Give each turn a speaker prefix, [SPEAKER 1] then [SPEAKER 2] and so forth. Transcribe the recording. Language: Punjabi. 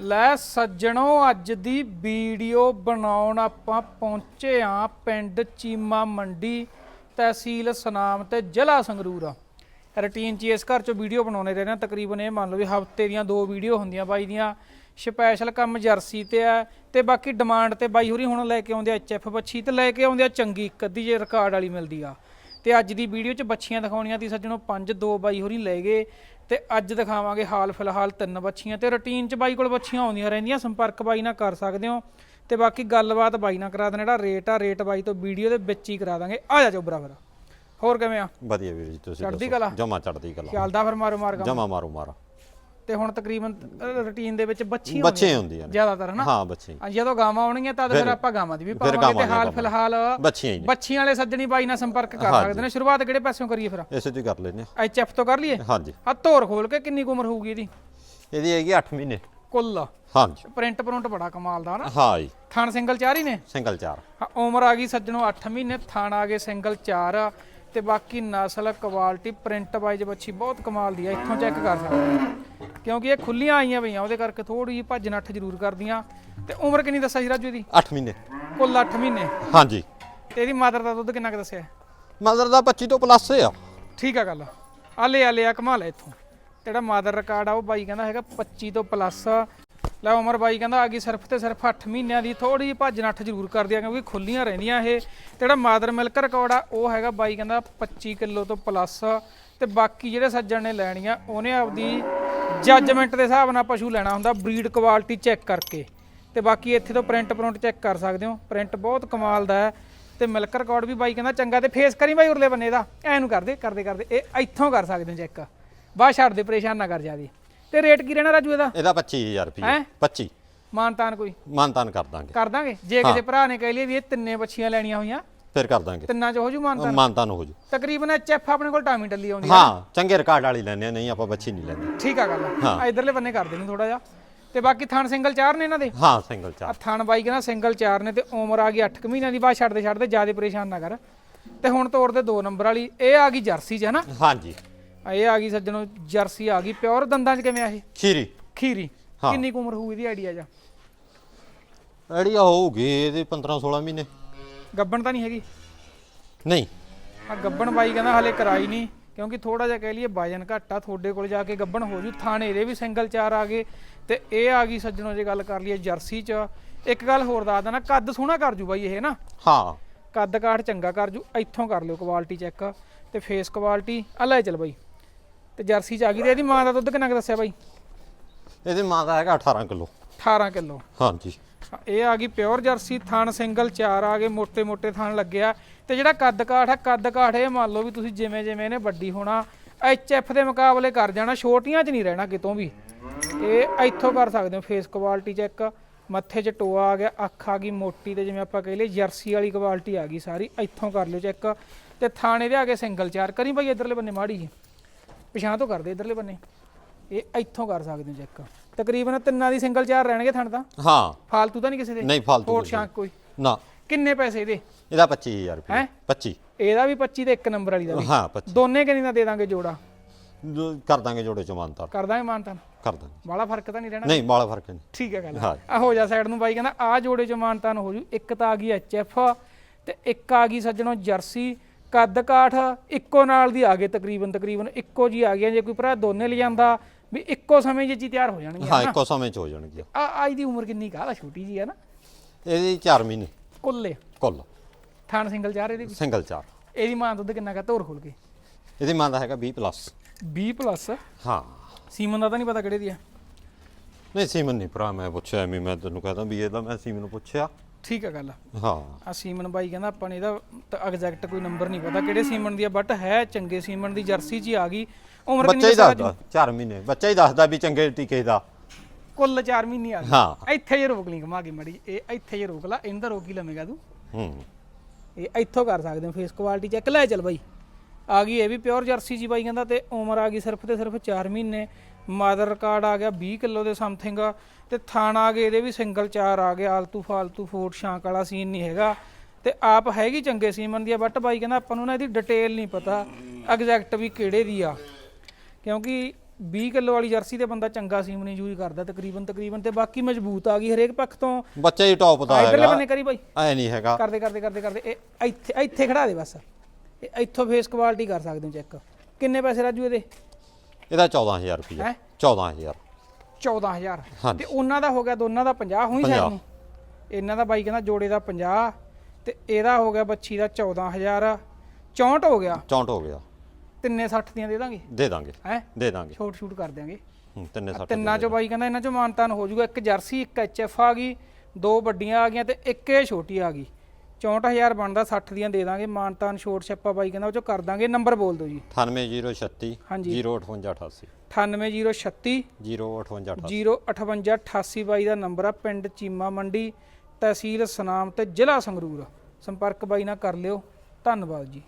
[SPEAKER 1] ਲੈ ਸੱਜਣੋ, ਅੱਜ ਦੀ ਵੀਡੀਓ ਬਣਾਉਣ ਆਪਾਂ ਪਹੁੰਚੇ ਆ ਪਿੰਡ ਚੀਮਾ ਮੰਡੀ ਤਹਿਸੀਲ ਸਨਾਮ ਤੇ ਜ਼ਿਲ੍ਹਾ ਸੰਗਰੂਰ। ਆ ਰੂਟੀਨ 'ਚ ਇਸ ਘਰ 'ਚੋਂ ਵੀਡੀਓ ਬਣਾਉਣੇ ਰਹਿੰਦੇ ਆ ਤਕਰੀਬਨ ਇਹ ਮੰਨ ਲਓ ਵੀ ਹਫ਼ਤੇ ਦੀਆਂ ਦੋ ਵੀਡੀਓ ਹੁੰਦੀਆਂ ਬਾਈ ਦੀਆਂ। ਸਪੈਸ਼ਲ ਕੰਮ ਜਰਸੀ ਤੇ ਆ ਤੇ ਬਾਕੀ ਡਿਮਾਂਡ ਤੇ ਬਾਈ ਹੋਰੀ ਹੁਣ ਲੈ ਕੇ ਆਉਂਦੇ ਆ ਐਚਐਫ ਬੱਚੀ ਤੇ ਲੈ ਕੇ ਆਉਂਦੇ ਆ, ਚੰਗੀ ਇੱਕ ਅੱਧੀ ਜੇ ਰਿਕਾਰਡ ਵਾਲੀ ਮਿਲਦੀ ਆ। ਤੇ ਅੱਜ ਦੀ ਵੀਡੀਓ 'ਚ ਬੱਚੀਆਂ ਦਿਖਾਉਣੀਆਂ ਤੀ ਸੱਜਣੋ ਪੰਜ ਦੋ ਬਾਈ ਹੋਰੀ ਲੈ ਗਏ ਤੇ ਅੱਜ ਦਿਖਾਵਾਂਗੇ ਹਾਲ ਫਿਲਹਾਲ ਤਿੰਨ ਬੱਚੀਆਂ ਤੇ ਰੂਟੀਨ 'ਚ ਬਾਈ ਕੋਲ ਬੱਚੀਆਂ ਆਉਂਦੀਆਂ ਰਹਿੰਦੀਆਂ ਸੰਪਰਕ ਬਾਈ ਨਾਲ ਕਰ ਸਕਦੇ ਹੋ। ਤੇ ਬਾਕੀ ਗੱਲਬਾਤ ਬਾਈ ਨਾਲ ਕਰਾ ਦੇਣਾ ਜਿਹੜਾ ਰੇਟ ਆ ਰੇਟ ਬਾਈ ਤੋਂ ਵੀਡੀਓ ਦੇ ਵਿੱਚ ਹੀ ਕਰਾ ਦਾਂਗੇ। ਆ ਜਾ ਜੋ ਬਰਾਬਰ ਹੋਰ ਕਿਵੇਂ ਆ?
[SPEAKER 2] ਵਧੀਆ ਵੀਰ ਜੀ ਤੁਸੀਂ
[SPEAKER 1] ਚੜ੍ਹਦੀ ਕਲਾ?
[SPEAKER 2] ਜਮਾ ਚੜਦੀ ਕਲਾ।
[SPEAKER 1] ਚੱਲਦਾ ਫਿਰ ਮਾਰੋ ਮਾਰ ਕੰਮ।
[SPEAKER 2] ਜਮਾ ਮਾਰੂ ਮਾਰਾ।
[SPEAKER 1] ਤੇ ਹੁਣ ਤਕਰੀਬਨ ਰੂਟੀਨ ਦੇ ਵਿੱਚ ਬੱਚੀਆਂ
[SPEAKER 2] ਬੱਚੇ ਹੁੰਦੀਆਂ ਨੇ।
[SPEAKER 1] ਜ਼ਿਆਦਾਤਰ ਹਨਾ?
[SPEAKER 2] ਹਾਂ ਬੱਚੇ।
[SPEAKER 1] ਜਦੋਂ ਗਾਵਾਂ ਆਉਣਗੀਆਂ ਤਦ ਫਿਰ ਆਪਾਂ ਗਾਵਾਂ ਦੀ ਵੀ ਪਾਵਾਂਗੇ ਤੇ ਹਾਲ। ਫਿਲਹਾਲ
[SPEAKER 2] ਬੱਚੀਆਂ ਹੀ ਨੇ।
[SPEAKER 1] ਬੱਚੀਆਂ ਵਾਲੇ ਸੱਜਣੀ ਬਾਈ ਨਾਲ ਸੰਪਰਕ ਕਰ। ਸਕਦੇ ਨੇ। ਸ਼ੁਰੂਆਤ ਕਿਹੜੇ ਪਾਸਿਓਂ ਕਰੀਏ ਫਿਰ?
[SPEAKER 2] ਇਸੇ ਤੋਂ ਕਰ ਲੈਨੇ ਆ।
[SPEAKER 1] ਐਚਐਫ ਤੋਂ ਕਰ ਲਈਏ?
[SPEAKER 2] ਹਾਂਜੀ।
[SPEAKER 1] ਆ ਧੋਰ ਖੋਲ ਕੇ ਕਿੰਨੀ ਉਮਰ ਹੋਊਗੀ ਇਹਦੀ?
[SPEAKER 2] ਇਹਦੀ ਹੈਗੀ 8 ਮਹੀਨੇ।
[SPEAKER 1] ਕੁੱਲ।
[SPEAKER 2] ਹਾਂਜੀ।
[SPEAKER 1] ਪ੍ਰਿੰਟ ਪ੍ਰਿੰਟ ਬੜਾ ਕਮਾਲ ਦਾ ਹਨਾ?
[SPEAKER 2] ਹਾਂ ਜੀ।
[SPEAKER 1] ਥਣ ਸਿੰਗਲ ਚਾਰ ਹੀ ਨੇ?
[SPEAKER 2] ਸਿੰਗਲ ਚਾਰ।
[SPEAKER 1] ਹਾਂ, ਉਮਰ ਆ ਗਈ ਸੱਜਣੋ 8 ਮਹੀਨੇ ਥਣ ਆ ਗਏ ਸਿੰਗਲ ਚਾਰ। ਤੇ ਬਾਕੀ ਨਸਲ ਕੁਆਲਿਟੀ ਪ੍ਰਿੰਟ ਵਾਈਜ਼ ਬੱਚੀ ਬਹੁਤ ਕਮਾਲ ਦੀ ਆ। ਇੱਥੋਂ ਚੈੱਕ ਕਰ ਸਕਦੇ ਹੋ ਕਿਉਂਕਿ ਇਹ ਖੁੱਲੀਆਂ ਆਈਆਂ ਪਈਆਂ ਉਹਦੇ ਕਰਕੇ ਥੋੜੀ ਜਿਹੀ ਭੱਜ ਨੱਠ ਜ਼ਰੂਰ ਕਰਦੀਆਂ। ਤੇ ਉਮਰ ਕਿੰਨੀ ਦੱਸਿਆ ਸੀ ਰਾਜੂ ਦੀ?
[SPEAKER 2] 8 ਮਹੀਨੇ।
[SPEAKER 1] ਕੁੱਲ 8 ਮਹੀਨੇ।
[SPEAKER 2] ਹਾਂਜੀ।
[SPEAKER 1] ਤੇ ਇਹਦੀ ਮਾਦਰ ਦਾ ਦੁੱਧ ਕਿੰਨਾ ਕੁ ਦੱਸਿਆ?
[SPEAKER 2] ਮਦਰ ਦਾ 25 ਤੋਂ ਪਲੱਸ ਆ।
[SPEAKER 1] ਠੀਕ ਆ ਗੱਲ। ਆ ਲੈ ਆ ਲੈ ਆ ਕਮਾ ਲੈ ਇੱਥੋਂ। ਜਿਹੜਾ ਮਾਦਰ ਰਿਕਾਰਡ ਆ ਉਹ ਬਾਈ ਕਹਿੰਦਾ ਹੈਗਾ 25 ਤੋਂ ਪਲੱਸ ਲੈ ਉਮਰ ਬਾਈ ਕਹਿੰਦਾ ਆ ਗਈ ਸਿਰਫ ਤੇ ਸਿਰਫ 8 ਮਹੀਨਿਆਂ ਦੀ ਥੋੜੀ ਜਿਹੀ ਭੱਜ ਨੱਠ ਜ਼ਰੂਰ ਕਰਦੀ ਆ ਕਿਉਂਕਿ ਖੁੱਲੀਆਂ ਰਹਿੰਦੀਆਂ ਇਹ। ਤੇ ਜਿਹੜਾ ਮਾਦਰ ਮਿਲਕ ਰਿਕਾਰਡ ਆ ਉਹ ਹੈਗਾ ਬਾਈ ਕਹਿੰਦਾ 25 ਕਿਲੋ ਤੋਂ ਪਲੱਸ ਤੇ ਬਾਕੀ ਜਿਹੜੇ ਸੱਜਣ ਨੇ ਲੈਣੀਆਂ ਉਹਨੇ ਆਪਦੀ ਜੱਜਮੈਂਟ ਦੇ ਹਿਸਾਬ ਨਾਲ ਪਸ਼ੂ ਲੈਣਾ ਹੁੰਦਾ ਬਰੀਡ ਕੁਆਲਿਟੀ ਚੈੱਕ ਕਰਕੇ। ਤੇ ਬਾਕੀ ਇੱਥੇ ਤੋਂ ਪ੍ਰਿੰਟ ਪ੍ਰਿੰਟ ਚੈੱਕ ਕਰ ਸਕਦੇ ਹੋ। ਪ੍ਰਿੰਟ ਬਹੁਤ ਕਮਾਲ ਦਾ ਹੈ। ਤੇ ਮਿਲਕ ਰਿਕਾਰਡ ਵੀ ਬਾਈ ਕਹਿੰਦਾ ਚੰਗਾ ਤੇ ਫੇਸ ਕਰੀ ਬਾਈ ਉਰਲੇ ਬੰਨੇ ਦਾ? ਐ ਨੂੰ ਕਰਦੇ ਕਰਦੇ ਕਰਦੇ। ਇਹ ਇੱਥੋਂ ਕਰ ਸਕਦੇ ਹੋ ਚੈੱਕ ਬਾਹਰ ਛੱਡ ਦੇ ਪਰੇਸ਼ਾਨ ਨਾ ਕਰ ਜਾਦੀ ਤੇ ਰੇਟ ਕੀ ਰਹਿਣਾ ਰਾਜੂ ਇਹਦਾ?
[SPEAKER 2] ਇਹਦਾ 25000 ਰੁਪਏ
[SPEAKER 1] ਹੈਂ?
[SPEAKER 2] 25
[SPEAKER 1] ਮਾਨਤਾਨ ਕੋਈ?
[SPEAKER 2] ਮਾਨਤਾਨ ਕਰ ਦਾਂਗੇ।
[SPEAKER 1] ਕਰ ਦਾਂਗੇ? ਜੇ ਕਿਸੇ ਭਰਾ ਨੇ ਕਹਿ ਲਈ ਵੀ ਇਹ ਤਿੰਨੇ ਬੱਚੀਆਂ ਲੈਣੀਆਂ ਹੋਈਆਂ
[SPEAKER 2] ਫਿਰ ਕਰ ਦਾਂਗੇ।
[SPEAKER 1] ਤਿੰਨਾਂ ਚ ਹੋ ਜੂ ਮਾਨਤਾਨ?
[SPEAKER 2] ਮਾਨਤਾਨ ਹੋ ਜੂ।
[SPEAKER 1] ਤਕਰੀਬਨ ਐਚਐਫ ਆਪਣੇ ਕੋਲ ਟਾਮੀ ਟੱਲੀ ਆਉਂਦੀ ਹੈ
[SPEAKER 2] ਹਾਂ ਚੰਗੇ ਰਿਕਾਰਡ ਵਾਲੀ ਲੈਣੇ ਨਹੀਂ ਆਪਾਂ ਬੱਚੀ ਨਹੀਂ ਲੈਂਦੇ।
[SPEAKER 1] ਠੀਕ ਆ ਗੱਲ
[SPEAKER 2] ਹਾਂ।
[SPEAKER 1] ਆ ਇਧਰਲੇ ਬੰਨੇ ਕਰ ਦੇਣੀ ਥੋੜਾ ਜਿਹਾ। ਤੇ ਬਾਕੀ ਥਣ ਸਿੰਗਲ ਚਾਰ ਨੇ ਇਹਨਾਂ ਦੇ?
[SPEAKER 2] ਹਾਂ ਸਿੰਗਲ
[SPEAKER 1] ਆ
[SPEAKER 2] ਚਾਰ
[SPEAKER 1] ਥਣ ਬਾਈ ਕਹਿੰਦਾ ਸਿੰਗਲ ਚਾਰ ਨੇ ਤੇ ਉਮਰ ਆ ਗਈ 8 ਮਹੀਨਿਆਂ ਦੀ ਬਾਅਦ ਛੱਡਦੇ ਛੱਡਦੇ ਜ਼ਿਆਦਾ ਪਰੇਸ਼ਾਨ ਨਾ ਕਰ। ਤੇ ਹੁਣ ਤੋਰ ਦੇ 2 ਨੰਬਰ ਵਾਲੀ ਇਹ ਆ ਗਈ ਜਰਸੀ ਚ ਹਨਾ?
[SPEAKER 2] ਹਾਂਜੀ।
[SPEAKER 1] ਆ ਇਹ ਆ ਗਈ ਸੱਜਣੋ ਜਰਸੀ ਆ ਗਈ। ਪਿਓਰ ਦੰਦਾਂ ਚ ਕਿਵੇਂ ਆ ਇਹ?
[SPEAKER 2] ਖੀਰੀ।
[SPEAKER 1] ਖੀਰੀ।
[SPEAKER 2] ਹਾਂ।
[SPEAKER 1] ਕਿੰਨੀ ਕੁ ਉਮਰ ਹੋਊ ਇਹਦੀ ਆਈਡੀਆ ਜਾ
[SPEAKER 2] ਅੜੀ ਹੋਊਗੀ ਇਹਦੇ 15 16 ਮਹੀਨੇ।
[SPEAKER 1] ਗੱਬਣ ਤਾਂ ਨਹੀਂ ਹੈਗੀ?
[SPEAKER 2] ਨਹੀਂ।
[SPEAKER 1] ਆ ਗੱਬਣ ਬਾਈ ਕਹਿੰਦਾ ਹਲੇ ਕਰਾਈ ਨਹੀਂ ਕਿਉਂਕਿ ਥੋੜਾ ਜਿਹਾ ਕਹਿ ਲਈਏ ਵਜਨ ਘੱਟ ਤੁਹਾਡੇ ਕੋਲ ਜਾ ਕੇ ਗੱਬਣ ਹੋ ਜੂ। ਥਾਣੇ ਇਹਦੇ ਵੀ ਸਿੰਗਲ ਚਾਰ ਆ ਗਏ ਤੇ ਇਹ ਆ ਗਈ ਸੱਜਣੋ ਜੇ ਗੱਲ ਕਰ ਲਈਏ ਜਰਸੀ ਚ। ਇੱਕ ਗੱਲ ਹੋਰ ਦੱਸ ਦੇਣਾ ਕੱਦ ਸੋਹਣਾ ਕਰ ਜੂ ਬਾਈ ਇਹ ਨਾ?
[SPEAKER 2] ਹਾਂ।
[SPEAKER 1] ਕੱਦ ਕਾਠ ਚੰਗਾ ਕਰ ਜੂ ਇੱਥੋਂ ਕਰ ਲਿਓ ਕੁਆਲਿਟੀ ਚੈੱਕ ਤੇ ਫੇਸ ਕੁਆਲਿਟੀ ਆ ਲੈ ਚੱਲ ਬਾਈ। ਤੇ ਜਰਸੀ ਚ ਆ ਗਈ ਤੇ ਇਹਦੀ ਮਾਂ ਦਾ ਦੁੱਧ ਕਿੰਨਾ ਕੁ ਦੱਸਿਆ ਬਾਈ?
[SPEAKER 2] ਇਹਦੀ ਮਾਂ ਦਾ ਹੈਗਾ 18 ਕਿਲੋ।
[SPEAKER 1] 18 ਕਿਲੋ।
[SPEAKER 2] ਹਾਂਜੀ।
[SPEAKER 1] ਇਹ ਆ ਗਈ ਪਿਓਰ ਜਰਸੀ, ਥਣ ਸਿੰਗਲ, ਚਾਰ ਆ ਗਏ ਮੋٹے ਮੋٹے ਥਣ ਲੱਗਿਆ। ਤੇ ਜਿਹੜਾ ਕੱਦ ਕਾਠ ਆ, ਕੱਦ ਕਾਠ ਇਹ ਮੰਨ ਲਓ ਵੀ ਤੁਸੀਂ ਜਿਵੇਂ ਜਿਵੇਂ ਇਹਨੇ ਵੱਡੀ ਹੋਣਾ ਐਚ ਐਫ ਦੇ ਮੁਕਾਬਲੇ ਕਰ ਜਾਣਾ, ਛੋਟੀਆਂ 'ਚ ਨਹੀਂ ਰਹਿਣਾ ਕਿਤੋਂ ਵੀ। ਇਹ ਇੱਥੋਂ ਕਰ ਸਕਦੇ ਹੋ ਫੇਸ ਕੁਆਲਿਟੀ ਚੈੱਕ ਮੱਥੇ 'ਚ ਟੋਆ ਆ ਗਿਆ, ਅੱਖ ਆ ਗਈ ਮੋਟੀ ਤੇ ਜਿਵੇਂ ਆਪਾਂ ਕਹ ਲਈਏ, ਜਰਸੀ ਵਾਲੀ ਕੁਆਲਿਟੀ ਆ ਗਈ ਸਾਰੀ, ਇੱਥੋਂ ਕਰ ਲਿਓ ਚੈੱਕ ਤੇ ਥਾਣੇ ਦੇ ਆ ਕੇ ਸਿੰਗਲ, ਚਾਰ। ਕਰੀ ਭਾਈ ਇਧਰਲੇ ਬੰਨੇ ਮਾੜੀ ਜੀ। ਪਛਾਣ ਤੋਂ ਕਰਦੇ ਇਧਰਲੇ ਬੰਨੇ। ਇਹ ਇੱਥੋਂ ਕਰ ਸਕਦੇ ਹੋ ਚੈੱਕ ਤਕਰੀਬਨ ਤਿੰਨਾਂ ਦੀ ਸਿੰਗਲ ਚਾਰ ਰਹਿਣਗੇ ਥਣ ਤਾਂ।
[SPEAKER 2] ਹਾਂ।
[SPEAKER 1] ਫਾਲਤੂ ਤਾਂ ਨਹੀਂ ਕਿਸੇ ਦੇ?
[SPEAKER 2] ਨਹੀਂ ਫਾਲਤੂ
[SPEAKER 1] ਹੋਰ ਸ਼ਾਂਕ ਕੋਈ?
[SPEAKER 2] ਨਾ।
[SPEAKER 1] ਕਿੰਨੇ ਪੈਸੇ ਇਹਦੇ?
[SPEAKER 2] ਇਹਦਾ 25000 ਰੁਪਏ।
[SPEAKER 1] ਹੈਂ?
[SPEAKER 2] 25
[SPEAKER 1] ਇਹਦਾ ਵੀ 25 ਤੇ ਇੱਕ ਨੰਬਰ ਵਾਲੀ ਦਾ ਵੀ।
[SPEAKER 2] ਹਾਂ 25
[SPEAKER 1] ਦੋਨੇ ਕਿੰਨੀ ਦਾ ਦੇ ਦਾਂਗੇ ਜੋੜਾ?
[SPEAKER 2] ਜੋ ਕਰ ਦਾਂਗੇ ਜੋੜੇ ਚ ਮਾਨਤਾ।
[SPEAKER 1] ਕਰ ਦਾਂਗੇ ਮਾਨਤਾਨ
[SPEAKER 2] ਕਰ ਦਾਂਗੇ।
[SPEAKER 1] ਬਾਲਾ ਫ਼ਰਕ ਤਾਂ ਨਹੀਂ ਰਹਿਣਾ?
[SPEAKER 2] ਨਹੀਂ ਬਾਲਾ ਫ਼ਰਕ ਨਹੀਂ।
[SPEAKER 1] ਠੀਕ ਹੈ ਗੱਲ।
[SPEAKER 2] ਹਾਂ।
[SPEAKER 1] ਆ ਹੋ ਜਾ ਸਾਈਡ ਨੂੰ ਬਾਈ ਕਹਿੰਦਾ ਆ ਜੋੜੇ ਚ ਮਾਨਤਾਨ ਹੋ ਜੂ। ਇੱਕ ਤਾਂ ਆ ਗਈ ਐਚਐਫ ਤੇ ਇੱਕ ਆ ਗਈ ਸੱਜਣੋ ਜਰਸੀ। ਕੱਦ ਕਾਠ ਇੱਕੋ ਨਾਲ ਦੀ ਆ ਗਏ ਤਕਰੀਬਨ ਤਕਰੀਬਨ ਇੱਕੋ ਜੀ ਆ ਗਈਆਂ। ਜੇ ਕੋਈ ਭਰਾ ਦੋਨੇ ਲੈ ਜਾਂਦਾ ਵੀ ਇੱਕੋ ਸਮੇਂ 'ਚ ਜੀ ਤਿਆਰ ਹੋ ਜਾਣਗੀਆਂ
[SPEAKER 2] ਹਾਂ ਇੱਕੋ ਸਮੇਂ ਚ ਹੋ ਜਾਣਗੇ
[SPEAKER 1] ਆ ਆਈ ਦੀ ਉਮਰ ਕਿੰਨੀ ਕਾਲਾ ਛੋਟੀ ਜੀ ਹੈ ਨਾ?
[SPEAKER 2] ਇਹਦੀ 4 ਮਹੀਨੇ।
[SPEAKER 1] ਕੁੱਲੇ
[SPEAKER 2] ਕੁੱਲ।
[SPEAKER 1] ਥਾਣ ਸਿੰਗਲ ਚਾਰ ਇਹਦੀ।
[SPEAKER 2] ਸਿੰਗਲ ਚਾਰ।
[SPEAKER 1] ਇਹਦੀ ਮਾਂ ਦੁੱਧ ਕਿੰਨਾ ਕਾ ਧੋਰ ਖੋਲ ਕੇ?
[SPEAKER 2] ਇਹਦੀ ਮਾਂ ਦਾ ਹੈਗਾ 20 ਪਲੱਸ
[SPEAKER 1] 20 ਪਲੱਸ
[SPEAKER 2] ਹਾਂ।
[SPEAKER 1] ਸੀਮਨ ਦਾ ਤਾਂ ਨਹੀਂ ਪਤਾ ਕਿਹੜੇ ਦੀ ਆ।
[SPEAKER 2] ਨਹੀਂ ਸੀਮਨ ਨਹੀਂ ਭਰਾ ਮੈਂ ਪੁੱਛਿਆ ਐਵੇਂ ਮੈਂ ਤੈਨੂੰ ਕਹਦਾ ਵੀ ਇਹਦਾ ਮੈਂ ਸੀਮਨ ਨੂੰ ਪੁੱਛਿਆ।
[SPEAKER 1] ਠੀਕ ਹੈ ਗੱਲ।
[SPEAKER 2] ਹਾਂ।
[SPEAKER 1] ਆ ਸੀਮਨ ਬਾਈ ਕਹਿੰਦਾ ਆਪਾਂ ਨੇ ਇਹਦਾ ਐਗਜ਼ੈਕਟ ਕੋਈ ਨੰਬਰ ਨਹੀਂ ਪਤਾ ਕਿਹੜੇ ਸੀਮਨ ਦੀ ਆ ਬਟ ਹੈ ਚੰਗੇ ਸੀਮਨ ਦੀ ਜਰਸੀ ਹੀ ਆ ਗਈ। ਉਮਰ ਕਿੰਨੀ
[SPEAKER 2] ਹੀ
[SPEAKER 1] ਦੱਸਿਆ
[SPEAKER 2] ਦੱਸਦਾ 4 ਮਹੀਨੇ। ਬੱਚਾ ਹੀ ਦੱਸਦਾ ਵੀ ਚੰਗੇ ਟੀਕੇ ਦਾ।
[SPEAKER 1] ਕੁੱਲ 4 ਮਹੀਨੇ ਆ
[SPEAKER 2] ਹਾਂ।
[SPEAKER 1] ਇੱਥੇ ਜੇ ਰੋਕ ਲਈ ਘਮਾ ਕੇ ਮੜੀ ਇਹ ਇੱਥੇ ਜੇ ਰੋਕ ਲਾ ਇਹਨੂੰ ਤਾਂ ਰੋਕ ਹੀ ਲਵੇਂਗਾ ਤੂੰ।
[SPEAKER 2] ਹੂੰ।
[SPEAKER 1] ਇਹ ਇੱਥੋਂ ਕਰ ਸਕਦੇ ਹੋ ਫੇਸ ਕੁਆਲਿਟੀ ਚੈੱਕ ਲੈ ਚੱਲ ਬਾਈ। ਆ ਗਈ ਇਹ ਵੀ ਪਿਓਰ ਜਰਸੀ ਜੀ ਬਾਈ ਕਹਿੰਦਾ ਤੇ ਉਮਰ ਆ ਗਈ ਸਿਰਫ ਤੇ ਸਿਰਫ 4 ਮਹੀਨੇ। ਮਾਦਰ ਰਿਕਾਰਡ ਆ ਗਿਆ 20 ਕਿਲੋ ਦੇ ਸਮਥਿੰਗ ਤੇ ਥਾਣ ਆ ਗਏ ਇਹਦੇ ਵੀ ਸਿੰਗਲ ਚਾਰ ਆ ਗਏ ਆਲਤੂ ਫਾਲਤੂ ਫੋਟ ਸ਼ਾਂਕ ਵਾਲਾ ਸੀਨ ਨਹੀਂ ਹੈਗਾ। ਤੇ ਆਪ ਹੈਗੀ ਚੰਗੇ ਸੀਮਨ ਦੀ ਆ ਬਟ ਬਾਈ ਕਹਿੰਦਾ ਆਪਾਂ ਨੂੰ ਨਾ ਇਹਦੀ ਡਿਟੇਲ ਨਹੀਂ ਪਤਾ ਐਗਜ਼ੈਕਟ ਵੀ ਕਿਹੜੇ ਦੀ ਆ। ਕਿਉਂਕਿ 20 ਕਿਲੋ ਵਾਲੀ ਜਰਸੀ ਤੇ ਬੰਦਾ ਚੰਗਾ ਸੀਮਨ ਯੂਜ਼ ਕਰਦਾ ਤਕਰੀਬਨ ਤਕਰੀਬਨ ਤੇ ਬਾਕੀ ਮਜ਼ਬੂਤ ਆ ਗਈ ਹਰੇਕ ਪੱਖ ਤੋਂ।
[SPEAKER 2] ਬੱਚਾ ਹੀ ਟੌਪ ਦਾ
[SPEAKER 1] ਇਧਰਲੇ
[SPEAKER 2] ਹੈਗਾ।
[SPEAKER 1] ਬੰਨੇ ਕਰੀ ਬਾਈ।
[SPEAKER 2] ਐ ਨਹੀਂ ਹੈਗਾ।
[SPEAKER 1] ਕਰਦੇ ਕਰਦੇ ਕਰਦੇ ਕਰਦੇ ਇਹ ਇੱਥੇ ਇੱਥੇ ਖੜਾ ਦੇ ਬਸ। ਇਹ ਇੱਥੋਂ ਫੇਸ ਕੁਆਲਿਟੀ ਕਰ ਸਕਦੇ ਹੋ ਚੈੱਕ ਕਿੰਨੇ ਪੈਸੇ ਰਾਜੂ ਇਹਦੇ?
[SPEAKER 2] ਇਹਦਾ 14000 ਰੁਪਏ
[SPEAKER 1] ਹੈਂ?
[SPEAKER 2] 14000
[SPEAKER 1] 14000
[SPEAKER 2] ਹਾਂਜੀ।
[SPEAKER 1] ਤੇ ਉਹਨਾਂ ਦਾ ਹੋ ਗਿਆ ਦੋਨਾਂ ਦਾ 50 ਹੋਈ ਸਾਈਡ
[SPEAKER 2] ਪੰਜਾਹ।
[SPEAKER 1] ਨੂੰ। ਇਹਨਾਂ ਦਾ ਬਾਈ ਕਹਿੰਦਾ ਜੋੜੇ ਦਾ 50 ਤੇ ਇਹਦਾ ਹੋ ਗਿਆ ਬੱਚੀ ਦਾ 14000 64 ਹੋ ਗਿਆ।
[SPEAKER 2] 64 ਹੋ ਗਿਆ।
[SPEAKER 1] ਤਿੰਨੇ 60 ਦੀਆਂ ਦੇ ਦਾਂਗੇ।
[SPEAKER 2] ਦੇ ਦਾਂਗੇ।
[SPEAKER 1] ਹੈ?
[SPEAKER 2] ਦੇ ਦਾਂਗੇ।
[SPEAKER 1] ਛੋਟ ਛੂਟ ਕਰ ਦਿਆਂਗੇ।
[SPEAKER 2] ਹੂੰ, ਤਿੰਨੇ 60
[SPEAKER 1] ਤਿੰਨਾਂ ਚੋਂ ਬਾਈ ਕਹਿੰਦਾ ਇਹਨਾਂ ਚੋਂ ਮਾਨਤਾਨ ਹੋ ਜਾਊਗਾ ਇੱਕ ਜਰਸੀ ਇੱਕ ਐਚਐਫ ਆ ਗਈ ਦੋ ਵੱਡੀਆਂ ਆ ਗਈਆਂ ਤੇ ਇੱਕ ਇਹ ਛੋਟੀ ਆ ਗਈ। 64000 ਬਣਦਾ 60 ਦੀਆਂ ਦੇ ਦਾਂਗੇ। ਮਾਨਤਾਨ ਛੋਟ ਛੱਪਾ ਬਾਈ ਕਹਿੰਦਾ ਉਹ ਚੋਂ ਕਰ ਦਾਂਗੇ। ਨੰਬਰ ਬੋਲ ਦਿਓ ਜੀ।
[SPEAKER 2] 98036
[SPEAKER 1] ਹਾਂਜੀ।
[SPEAKER 2] 05888
[SPEAKER 1] 98036
[SPEAKER 2] 05888
[SPEAKER 1] 05888 ਬਾਈ ਦਾ ਨੰਬਰ ਆ ਪਿੰਡ ਚੀਮਾ ਮੰਡੀ ਤਹਿਸੀਲ ਸਨਾਮ ਤੇ ਜ਼ਿਲ੍ਹਾ ਸੰਗਰੂਰ। ਸੰਪਰਕ ਬਾਈ ਨਾਲ ਕਰ ਲਿਓ। ਧੰਨਵਾਦ ਜੀ।